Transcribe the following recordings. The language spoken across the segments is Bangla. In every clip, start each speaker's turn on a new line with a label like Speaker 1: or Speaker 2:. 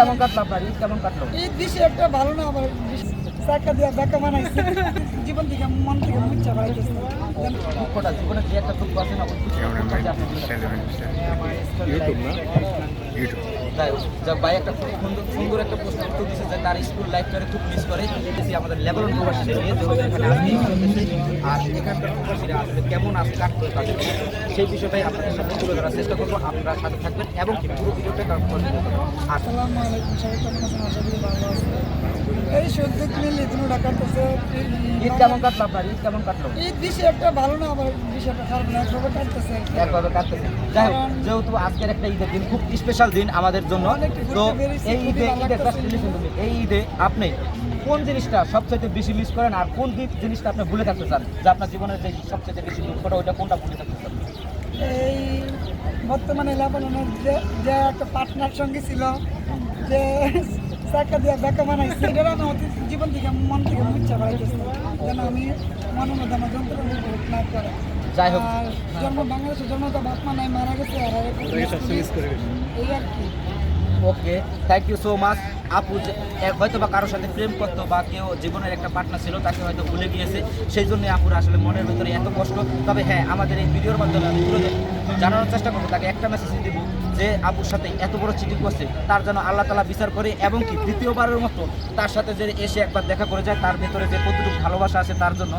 Speaker 1: কেমন কাটলো আপনার ঈদ কেমন কাটলো
Speaker 2: এই বেশি একটা ভালো না আবার চাকা দিয়ে ব্যাকা মানে জীবন থেকে মন থেকে মুচ্ছা বাড়াইতেছে
Speaker 1: দুঃখটা জীবনে যে একটা দুঃখ আছে না ওই দুঃখটা আপনি
Speaker 3: ইউটিউব না ইউটিউব
Speaker 1: হোক, যাক ভাই একটা খুব সুন্দর সুন্দর একটা প্রশ্ন উত্তর দিচ্ছে যে তার স্কুল লাইফটাকে খুব মিস করে। আমাদের লেবানন প্রবাসীদের নিয়ে যে এখানে আসতে চলতেছে আর এখানকার প্রবাসীরা আসলে কেমন আসলে কাটতে তাদের সেই বিষয়টাই আপনাদের সাথে তুলে ধরার চেষ্টা করব। আপনারা সাথে থাকবেন এবং পুরো ভিডিওটা আর
Speaker 2: আসসালামু আলাইকুম সবাই কেমন আছেন? আশা করি ভালো আছেন। এই সদ্য মিলে তুমি ডাকাতেছে
Speaker 1: ঈদ কেমন কাটলো আপনার? ঈদ কেমন কাটলো?
Speaker 2: বেশি একটা ভালো না আবার বেশি একটা খারাপ না একভাবে কাটতেছে
Speaker 1: একভাবে কাটতেছে। যাই হোক যেহেতু আজকের একটা ঈদের দিন খুব স্পেশাল দিন আমাদের জন্য তো এই ঈদে ঈদের এই ঈদে আপনি কোন জিনিসটা সবচেয়ে বেশি মিস করেন আর কোন দিক জিনিসটা আপনি ভুলে থাকতে চান? যে আপনার জীবনের যে সবচেয়ে বেশি দুঃখটা ওইটা কোনটা ভুলে থাকতে চান?
Speaker 2: এই বর্তমানে লেবাননের যে যে একটা পার্টনার সঙ্গে ছিল যে চাকা দিয়ে বেকা বানাইছে। এটা আমি জীবন থেকে মন থেকে মুচ্ছা বাড়াইতেছে যেন আমি মনের মধ্যে আমার যন্ত্রণা উপভোগ না করে।
Speaker 1: যাই হোক।
Speaker 2: জন্ম বাংলাদেশের জন্ম তো বাপমা নাই মারা গেছে আর এই আর কি।
Speaker 1: Okay thank you so much আপু হয়তো বা কারোর সাথে প্রেম করতো বা কেউ জীবনের একটা পার্টনার ছিল, তাকে হয়তো ভুলে গিয়েছে। সেই জন্য আপুর আসলে মনের ভিতরে এত কষ্ট। তবে হ্যাঁ আমাদের এই ভিডিওর মাধ্যমে আমি পুরো জানানোর চেষ্টা করব, তাকে একটা মেসেজ দিব যে, আপুর সাথে এত বড় চিঠি করছে, তার জন্য আল্লাহ তালা বিচার করে এবং কি দ্বিতীয়বারের মতো তার সাথে যে এসে একবার দেখা করে যায়, তার ভেতরে যে কতটুকু ভালোবাসা আছে তার জন্য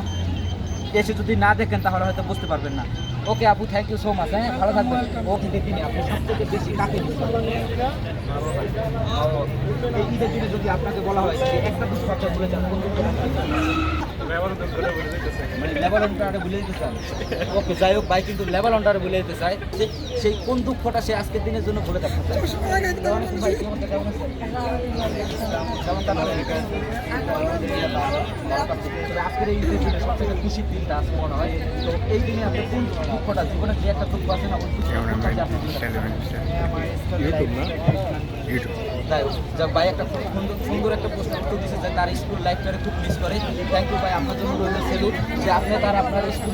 Speaker 1: এসে যদি না দেখেন, তাহলে হয়তো বুঝতে পারবেন না। ওকে আপু থ্যাংক ইউ সো মাচ হ্যাঁ? ভালো থাকবেন। ওকে দেখিনি আপনি সবথেকে বেশি কাকে এই ঈদের দিনে যদি আপনাকে বলা হয় যে একটা দুঃখ আপনি ভুলে যান ভুলে যান? মানে ওকে, যাই হোক, ভাই কিন্তু যেতে চায়। যে সেই কোন দুঃখটা সে আজকের দিনের জন্য ভুলে আজকের মনে হয়। তো এই দিনে আপনি কোন দুঃখটা জীবনে যে একটা দুঃখ আছে না ওই যাই হোক, ভাই একটা খুব সুন্দর সুন্দর একটা প্রশ্ন উত্তর দিচ্ছে যে তার স্কুল লাইফটারে খুব মিস করে। থ্যাংক ইউ ভাই আপনার জন্য রইল সেলুট যে আপনি তার আপনার স্কুল